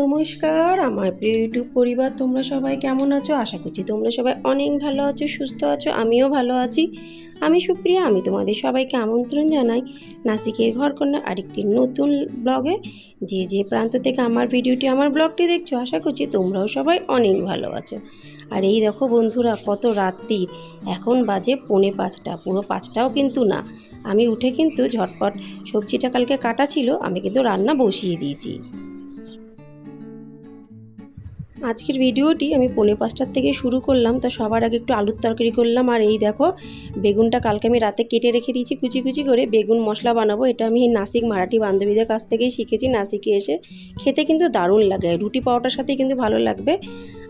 নমস্কার, আমার প্রিয় ইউটিউব পরিবার, তোমরা সবাই কেমন আছো? আশা করছি তোমরা সবাই অনেক ভালো আছো, সুস্থ আছো, আমিও ভালো আছি। আমি সুপ্রিয়া, আমি তোমাদের সবাইকে আমন্ত্রণ জানাই নাসিকের ঘরকন্যা আরেকটি নতুন ব্লগে যে যে প্রান্ত থেকে আমার ভিডিওটি, আমার ব্লগটি দেখছ, আশা করছি তোমরাও সবাই অনেক ভালো আছো। আর এই দেখো বন্ধুরা, কত রাত্রি, এখন বাজে পৌনে পাঁচটা, পুরো পাঁচটাও কিন্তু না। আমি উঠে কিন্তু ঝটপট সবজিটা কালকে কাটা ছিল, আমি কিন্তু রান্না বসিয়ে দিয়েছি। আজকের ভিডিওটি আমি পৌনে পাঁচটার থেকে শুরু করলাম, তা সবার আগে একটু আলুর তরকারি করলাম, আর এই দেখো, বেগুনটা কালকে আমি রাতে কেটে রেখে দিয়েছি, কুচি কুচি করে বেগুন মশলা বানাবো, এটা আমি নাসিক মারাঠি বান্ধবীদের কাছ থেকেই শিখেছি, নাসিকে এসে খেতে কিন্তু দারুণ লাগে, রুটি পাওয়াটার সাথেই কিন্তু ভালো লাগবে।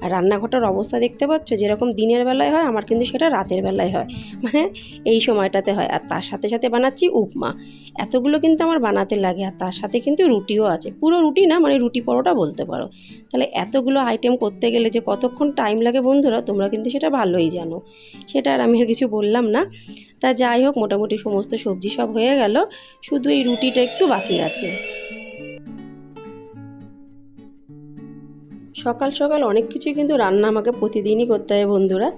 আর রান্নাঘরটার অবস্থা দেখতে পাচ্ছ? যেরকম দিনের বেলায় হয়, আমার কিন্তু সেটা রাতের বেলায় হয়। মানে এই সময়টাতে হয়। আর তার সাথে সাথে বানাচ্ছি উপমা। এতগুলো কিন্তু আমার বানাতে লাগে। আর তার সাথে কিন্তু রুটিও আছে। পুরো রুটি না মানে রুটি পরোটা বলতে পারো। তাহলে এতগুলো আইটেম করতে গেলে যে কতক্ষণ টাইম লাগে বন্ধুরা, তোমরা কিন্তু সেটা ভালোই জানো। সেটা আর আমি আর কিছু বললাম না। তা যাই হোক, মোটামুটি সমস্ত সবজি সব হয়ে গেল। শুধু এই রুটিটা একটু বাকি আছে। সকাল সকাল অনেক কিছুই কিন্তু রান্না আমাকে প্রতিদিনই করতে হয় বন্ধুরা।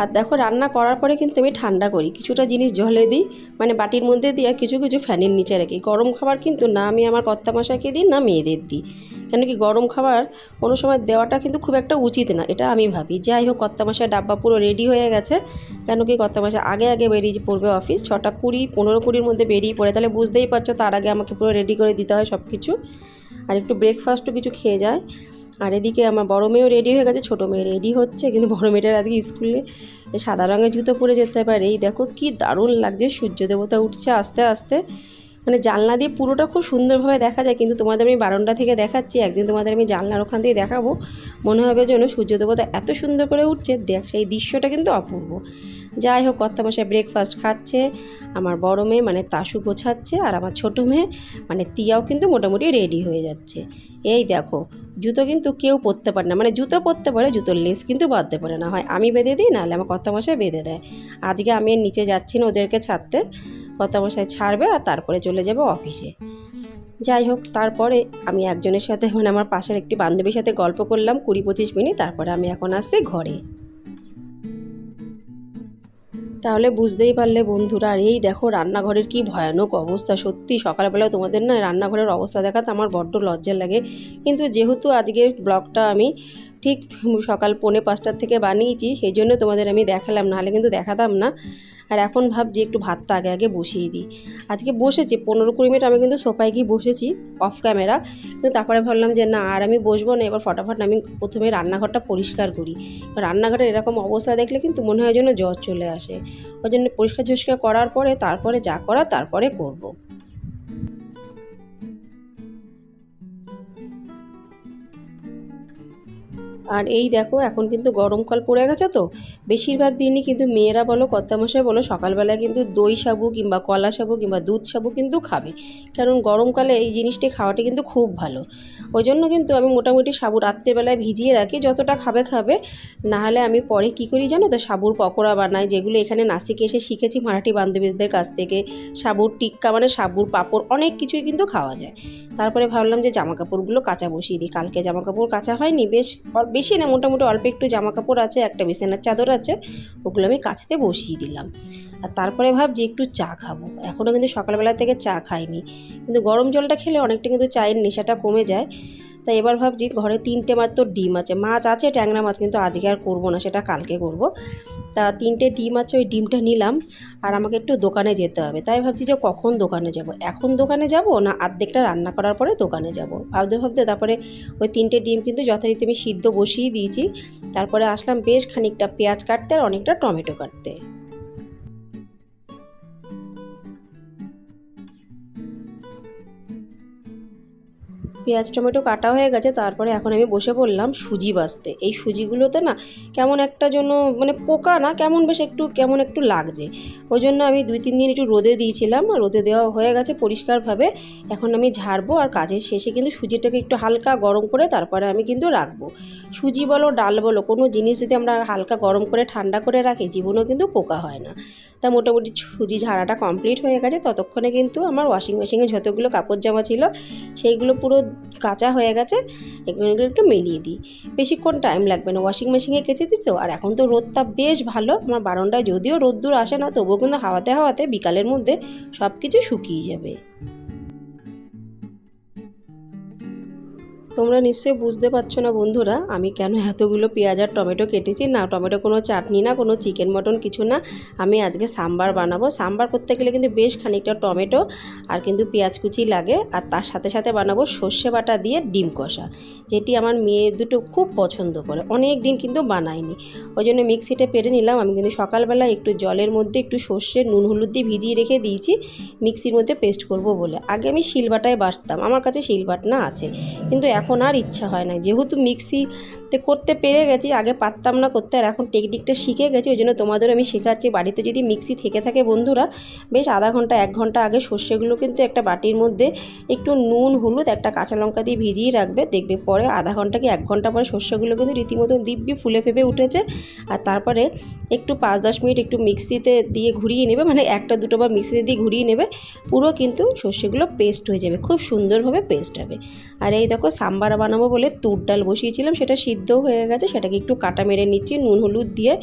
আর দেখো, রান্না করার পরে কিন্তু আমি ঠান্ডা করি। কিছুটা জিনিস জলে দিই মানে বাটির মধ্যে দিই আর কিছু কিছু ফ্যানের নিচে রাখি। গরম খাবার কিন্তু না আমি আমার কর্তা মশাইকে দিই, না মেয়েদের দিই। কেন কি গরম খাবার কোনো সময় দেওয়াটা কিন্তু খুব একটা উচিত না, এটা আমি ভাবি। যাই হোক কর্তা মশাই ডাব্বা পুরো রেডি হয়ে গেছে। কেন কি কর্তা মশাই আগে আগে বেরিয়ে পড়বে অফিস, ছটা কুড়ি, পনেরো কুড়ির মধ্যে বেরিয়ে পড়ে। তাহলে বুঝতেই পারছ, তার আগে আমাকে পুরো রেডি করে দিতে হয় সব কিছু আর একটু ব্রেকফাস্টও কিছু খেয়ে যায়। আর এদিকে আমার বড় মেয়েও রেডি হয়ে গেছে, ছোটো মেয়ে রেডি হচ্ছে, কিন্তু বড় মেয়েটার আজকে স্কুলে সাদা রঙের জুতো পরে যেতে পারে। এই দেখো কি দারুণ লাগছে, সূর্য দেবতা উঠছে আস্তে আস্তে। মানে জানলা দিয়ে পুরোটা খুব সুন্দরভাবে দেখা যায়, কিন্তু তোমাদের আমি বারোটা থেকে দেখাচ্ছি, একদিন তোমাদের আমি জানলার ওখান দিয়ে দেখাবো। মনে হবে যেন সূর্য দেবতা এত সুন্দর করে উঠছে, দেখ সেই দৃশ্যটা কিন্তু অপূর্ব। যাই হোক, কর্তামশাই ব্রেকফাস্ট খাচ্ছে, আমার বড় মেয়ে মানে তাসু গোছাচ্ছে, আর আমার ছোটো মেয়ে মানে তিয়াও কিন্তু মোটামুটি রেডি হয়ে যাচ্ছে। এই দেখো, জুতো কিন্তু কেউ পরতে পারে না মানে জুতো পরতে পারে, জুতোর লেস কিন্তু বাঁধতে পারে না। হয় আমি বেঁধে দিই, নাহলে আমার কর্তামশাই বেঁধে দেয়। আজকে আমি নিচে যাচ্ছি না ওদেরকে ছাড়তে। কর্তামশাই ছাড়বে আর তারপরে চলে যাবে অফিসে। যাই হোক, তারপরে আমি একজনের সাথে মানে আমার পাশের একটি বান্ধবীর সাথে গল্প করলাম কুড়ি পঁচিশ মিনিট, তারপরে আমি এখন আসছি ঘরে। তাহলে বুঝতেই পারলে বন্ধুরা, আর এই দেখো রান্নাঘরের কি ভয়ানক অবস্থা, সত্যি সকালবেলা তোমাদের না রান্নাঘরের অবস্থা দেখাতে আমার বড্ড লজ্জা লাগে। কিন্তু যেহেতু আজকে ব্লগটা আমি ঠিক সকাল পৌনে পাঁচটার থেকে বানিয়েছি, সেই জন্য তোমাদের আমি দেখালাম, নাহলে কিন্তু দেখাতাম না। আর এখন ভাবছি একটু ভাতটা আগে আগে বসিয়ে দিই। আজকে বসেছি, পনেরো কুড়ি মিনিট আমি কিন্তু সোফায় গিয়ে বসেছি অফ ক্যামেরা কিন্তু তারপরে ভাবলাম যে না, আর আমি বসবো না, এবার ফটাফট আমি প্রথমে রান্নাঘরটা পরিষ্কার করি। রান্নাঘরের এরকম অবস্থা দেখলে কিন্তু মনে হয় যেন জ্বর চলে আসে। ওই জন্য পরিষ্কার ঝরিষ্কার করার পরে, তারপরে যা করা, তারপরে করব। আর এই দেখো, এখন কিন্তু গরমকাল পড়ে গেছে তো। বেশিরভাগ দিনই কিন্তু মেয়েরা বলো, কর্তামশাই বলো সকালবেলায় কিন্তু দই সাবু কিংবা কলা সাবু কিংবা দুধ সাবু কিন্তু খাবে। কারণ গরমকালে এই জিনিসটি খাওয়াটা কিন্তু খুব ভালো। ওই জন্য কিন্তু আমি মোটামুটি সাবু রাত্রেবেলায় ভিজিয়ে রাখি, যতটা খাবে খাবে। নাহলে আমি পরে কি করি জানো তো, সাবুর পকোড়া বানাই, যেগুলো এখানে নাসিকে এসে শিখেছি মারাঠি বান্ধবীদের কাছ থেকে। সাবুর টিক্কা মানে সাবুর পাঁপড়, অনেক কিছুই কিন্তু খাওয়া যায়। তারপরে ভাবলাম যে জামা কাপড়গুলো কাঁচা বসিয়ে দিই। কালকে জামা কাপড় কাঁচা হয়নি, বেশ বেশি না, মোটামুটি অল্প একটু জামা কাপড় আছে, একটা বিছানার চাদর আছে, ওগুলো আমি কাছেতে বসিয়ে দিলাম। আর তারপরে ভাবছি একটু চা খাব। এখনও কিন্তু সকালবেলা থেকে চা খাইনি। কিন্তু গরম জলটা খেলে অনেকটা কিন্তু চায়ের নেশাটা কমে যায়। তাই এবার ভাবছি ঘরে তিনটে মাত্র ডিম আছে। মাছ আছে, ট্যাংরা মাছ, কিন্তু আজকে আর করব না, সেটা কালকে করব। তা তিনটে ডিম আছে, ওই ডিমটা নিলাম, আর আমাকে একটু দোকানে যেতে হবে। তাই ভাবছি যে কখন দোকানে যাব? এখন দোকানে যাব না আর্ধেকটা রান্না করার পরে দোকানে যাব? ভাবতে ভাবতে তারপরে ওই তিনটে ডিম কিন্তু যথারীতি আমি সিদ্ধ বসিয়ে দিয়েছি। তারপরে আসলাম বেশ খানিকটা পেঁয়াজ কাটতে আর অনেকটা টমেটো কাটতে। পেঁয়াজ, টমেটো কাটা হয়ে গেছে, তারপরে এখন আমি বসে পড়লাম সুজি বাছতে এই সুজিগুলোতে না কেমন একটা জন্য মানে পোকা না, কেমন বেশ একটু, কেমন একটু লাগছে। ওই জন্য আমি দুই, তিন দিন একটু রোদে দিয়েছিলাম রোদে দেওয়া হয়ে গেছে পরিষ্কারভাবে। এখন আমি ঝাড়বো আর কাজের শেষে কিন্তু সুজিটাকে একটু হালকা গরম করে তারপরে আমি কিন্তু রাখব। সুজি বলো, ডাল বলো, কোনো জিনিস যদি আমরা হালকা গরম করে, ঠান্ডা করে রাখি, জীবনেও কিন্তু পোকা হয় না। তা মোটামুটি সুজি ঝাড়াটা কমপ্লিট হয়ে গেছে। ততক্ষণে কিন্তু আমার ওয়াশিং মেশিনে যতগুলো কাপড় জামা ছিল, সেইগুলো পুরো কাঁচা হয়ে গেছে এগুলো একটু মেলিয়ে দিই। বেশিক্ষণ টাইম লাগবে না ওয়াশিং মেশিনে কেচে দিই তো, আর এখন তো রোদটা বেশ ভালো, আমার বারণটায় যদিও রোদ্দুর আসে না, তবুও কিন্তু হাওয়াতে হাওয়াতে বিকালের মধ্যে সব কিছু শুকিয়ে যাবে। তোমরা নিশ্চয়ই বুঝতে পারছ না বন্ধুরা, আমি কেন এতগুলো পেঁয়াজ আর টমেটো কেটেছি? না, টমেটো কোনো চাটনি না, কোনো চিকেন মটন কিছু না। আমি আজকে সাম্বার বানাবো। সাম্বার করতে গেলে কিন্তু বেশ খানিকটা টমেটো আর কিন্তু পেঁয়াজ কুচি লাগে। আর তার সাথে সাথে বানাবো সর্ষে বাটা দিয়ে ডিম কষা, যেটি আমার মেয়ে দুটো খুব পছন্দ করে। অনেক দিন কিন্তু বানায়নি। ওই জন্য মিক্সিতে পেরে নিলাম। আমি কিন্তু সকালবেলা একটু জলের মধ্যে একটু সর্ষে, নুন, হলুদ দিয়ে ভিজিয়ে রেখে দিয়েছি। মিক্সির মধ্যে পেস্ট করব বলে। আগে আমি শিলবাটায় বাটতাম। আমার কাছে শিলবাটনা আছে। কিন্তু এখন আর ইচ্ছা হয় না যেহেতু মিক্সিতে করতে পেরে গেছি, আগে পারতাম না করতে, আর এখন টেকনিকটা শিখে গেছি, ওই জন্য তোমাদের আমি শেখাচ্ছি। বাড়িতে যদি মিক্সি থেকে থাকে বন্ধুরা, বেশ আধা ঘণ্টা, এক ঘণ্টা আগে সর্ষেগুলো কিন্তু একটা বাটির মধ্যে একটু নুন, হলুদ, একটা কাঁচা লঙ্কা দিয়ে ভিজিয়ে রাখবে। দেখবে পরে আধা ঘণ্টা কি এক ঘণ্টা পরে সর্ষেগুলো কিন্তু রীতিমতো দিব্যি ফুলে ফেপে উঠেছে। আর তারপরে একটু পাঁচ দশ মিনিট একটু মিক্সিতে দিয়ে ঘুরিয়ে নেবে মানে একটা দুটো বার মিক্সিতে দিয়ে ঘুরিয়ে নেবে, পুরো কিন্তু সর্ষেগুলো পেস্ট হয়ে যাবে, খুব সুন্দরভাবে পেস্ট হবে। আর এই দেখো, সাম্বার বানাবো বলে তুর ডাল বসিয়েছিলাম, সেটা সিদ্ধ হয়ে গেছে, সেটাকে একটু কাটা মেরে নিচ্ছি, নুন, হলুদ দিয়ে।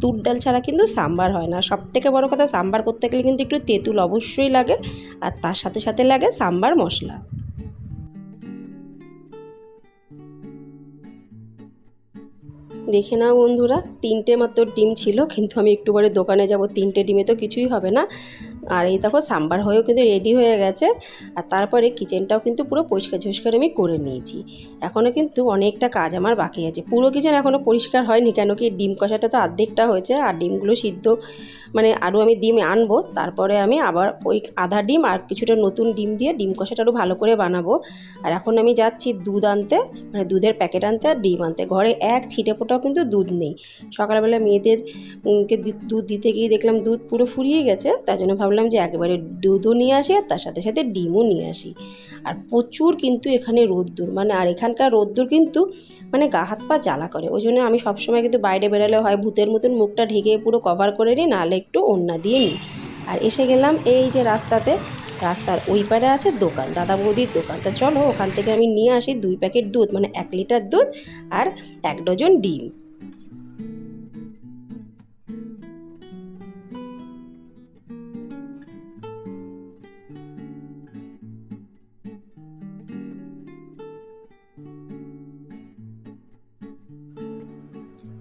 তুর ডাল ছাড়া কিন্তু সাম্বার হয় না। সব থেকে বড়ো কথা, সাম্বার করতে গেলে কিন্তু একটু তেঁতুল অবশ্যই লাগে, আর তার সাথে সাথে লাগে সাম্বার মশলা। দেখে নাও বন্ধুরা, তিনটে মাত্র ডিম ছিল, কিন্তু আমি একটু পরে দোকানে যাব, তিনটে ডিমে তো কিছুই হবে না। আর এই দেখো সাম্বার হয়েও কিন্তু রেডি হয়ে গেছে। আর তারপরে কিচেনটাও কিন্তু পুরো পরিষ্কার ঝরিষ্কার আমি করে নিয়েছি। এখনও কিন্তু অনেকটা কাজ আমার বাকি আছে। পুরো কিচেন এখনও পরিষ্কার হয়নি, কেন কি ডিম কষাটা তো অর্ধেকটা হয়েছে আর ডিমগুলো সিদ্ধ মানে আরও আমি ডিম আনব, তারপরে আমি আবার ওই আধা ডিম আর কিছুটা নতুন ডিম দিয়ে ডিম কষাটা আরও ভালো করে বানাবো। আর এখন আমি যাচ্ছি দুধ আনতে মানে দুধের প্যাকেট আনতে আর ডিম আনতে। ঘরে এক ছিটে ফোটাও কিন্তু দুধ নেই। সকালবেলা মেয়েদেরকে দুধ দিতে গিয়ে দেখলাম দুধ পুরো ফুরিয়ে গেছে, তার জন্য ভাবলাম যে একেবারে দুধও নিয়ে আসি আর তার সাথে সাথে ডিমও নিয়ে আসি। আর প্রচুর কিন্তু এখানে রোদ্দুর মানে আর এখানকার রোদ্দুর কিন্তু মানে গা হাত পা জ্বালা করে। ওই জন্য আমি সবসময় কিন্তু বাইরে বেরোলে হয় ভূতের মতন মুখটা ঢেকে পুরো কভার করে নিই, নাহলে একটু ওন্না দিয়ে নিই। আর এসে গেলাম এই যে রাস্তাতে, রাস্তার ওই পারে আছে দোকান, দাদা বৌদির দোকান। তা চলো ওখান থেকে আমি নিয়ে আসি দুই প্যাকেট দুধ মানে এক লিটার দুধ আর এক ডজন ডিম।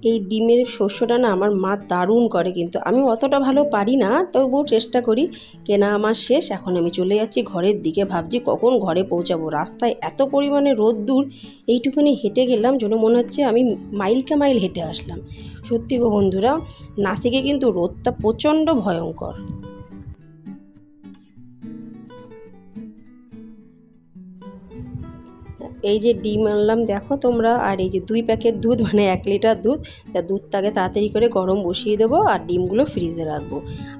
এই ডিমের শস্যটা না আমার মা দারুণ করে কিন্তু। আমি অতটা ভালো পারি না, তবুও চেষ্টা করি। কেনা আমার শেষ, এখন আমি চলে যাচ্ছি ঘরের দিকে। ভাবছি কখন ঘরে পৌঁছাবো? রাস্তায় এত পরিমাণে রোদ দূর এইটুকুনি হেঁটে গেলাম যেন মনে হচ্ছে আমি মাইলকে মাইল হেঁটে আসলাম। সত্যি গো বন্ধুরা, নাসিকে কিন্তু রোদটা প্রচণ্ড ভয়ঙ্কর। এই যে ডিম আনলাম, দেখো তোমরা, আর এই যে দুই প্যাকেট দুধ মানে এক লিটার দুধ, তা দুধটাকে তাড়াতাড়ি করে গরম বসিয়ে দেবো আর ডিমগুলো ফ্রিজে রাখব।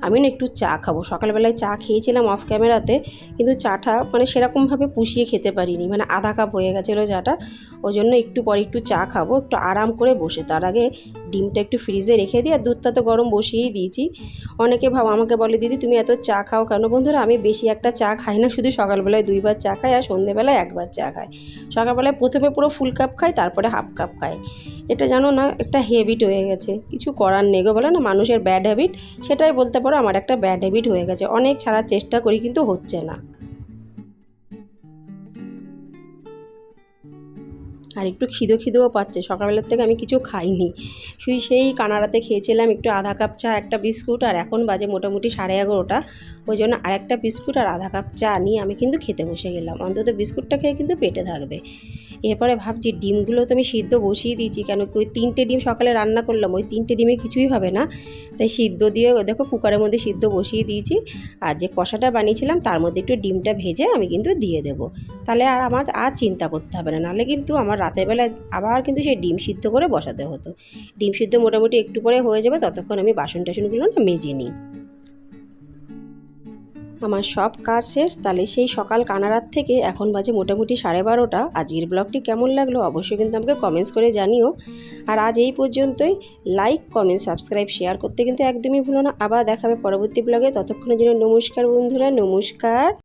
আমি না একটু চা খাব। সকালবেলায় চা খেয়েছিলাম অফ ক্যামেরাতে কিন্তু চাটা মানে সেরকমভাবে পুষিয়ে খেতে পারিনি মানে আধা কাপ হয়ে গেছিল চাটা ওই জন্য একটু পরে একটু চা খাব, একটু আরাম করে বসে। তার আগে ডিমটা একটু ফ্রিজে রেখে দিই, আর দুধটা তো গরম বসিয়েই দিয়েছি। অনেকে ভাব, আমাকে বলে, দিদি, তুমি এত চা খাও কেন? বন্ধুরা, আমি বেশি একটা চা খাই না, শুধু সকালবেলায় দুইবার চা খাই আর সন্ধেবেলায় একবার চা খাই। সকালবেলায় প্রথমে পুরো ফুল কাপ খাই তারপরে হাফ কাপ খাই এটা জানো না একটা হ্যাবিট হয়ে গেছে। কিছু করার নেই গো, বলে না মানুষের ব্যাড হ্যাবিট সেটাই বলতে পারো, আমার একটা ব্যাড হ্যাবিট হয়ে গেছে। অনেক ছাড়ার চেষ্টা করি, কিন্তু হচ্ছে না। আর একটু খিদো খিদেও পাচ্ছে। সকালবেলার থেকে আমি কিছু খাইনি। শুই সেই কানাড়াতে খেয়েছিলাম একটু আধা কাপ চা, একটা বিস্কুট আর এখন বাজে মোটামুটি সাড়ে এগারোটা। ওই জন্য আর একটা বিস্কুট আর আধা কাপ চা নিয়ে আমি কিন্তু খেতে বসে গেলাম। অন্তত বিস্কুটটা খেয়ে কিন্তু পেটে থাকবে। এরপরে ভাবছি ডিমগুলো তো আমি সিদ্ধ বসিয়ে দিয়েছি, কেন ওই তিনটে ডিম সকালে রান্না করলাম, ওই তিনটে ডিমে কিছুই হবে না। তাই সিদ্ধ দিয়ে দেখো কুকারের মধ্যে সিদ্ধ বসিয়ে দিয়েছি, আর যে কষাটা বানিয়েছিলাম তার মধ্যে একটু ডিমটা ভেজে আমি কিন্তু দিয়ে দেবো। তাহলে আর আমার আর চিন্তা করতে হবে না, নাহলে কিন্তু আমার রাতের বেলায় আবার কিন্তু সেই ডিম সিদ্ধ করে বসাতে হতো। ডিম সিদ্ধ মোটামুটি একটু পরে হয়ে যাবে, ততক্ষণ আমি বাসন টাসনগুলো না মেজে নিই। আমার সব কাজ শেষ, তাহলে সেই সকাল কানারাত থেকে এখন বাজে মোটামুটি সাড়ে বারোটা। আজকের ব্লগটি কেমন লাগল অবশ্যই কিন্তু আমাকে কমেন্টস করে জানিও। আর আজ এই পর্যন্তই। লাইক কমেন্ট সাবস্ক্রাইব শেয়ার করতে কিন্তু একদমই ভুলো না। আবার দেখাবে পরবর্তী ব্লগে। ততক্ষণের জন্য নমস্কার বন্ধুরা, নমস্কার।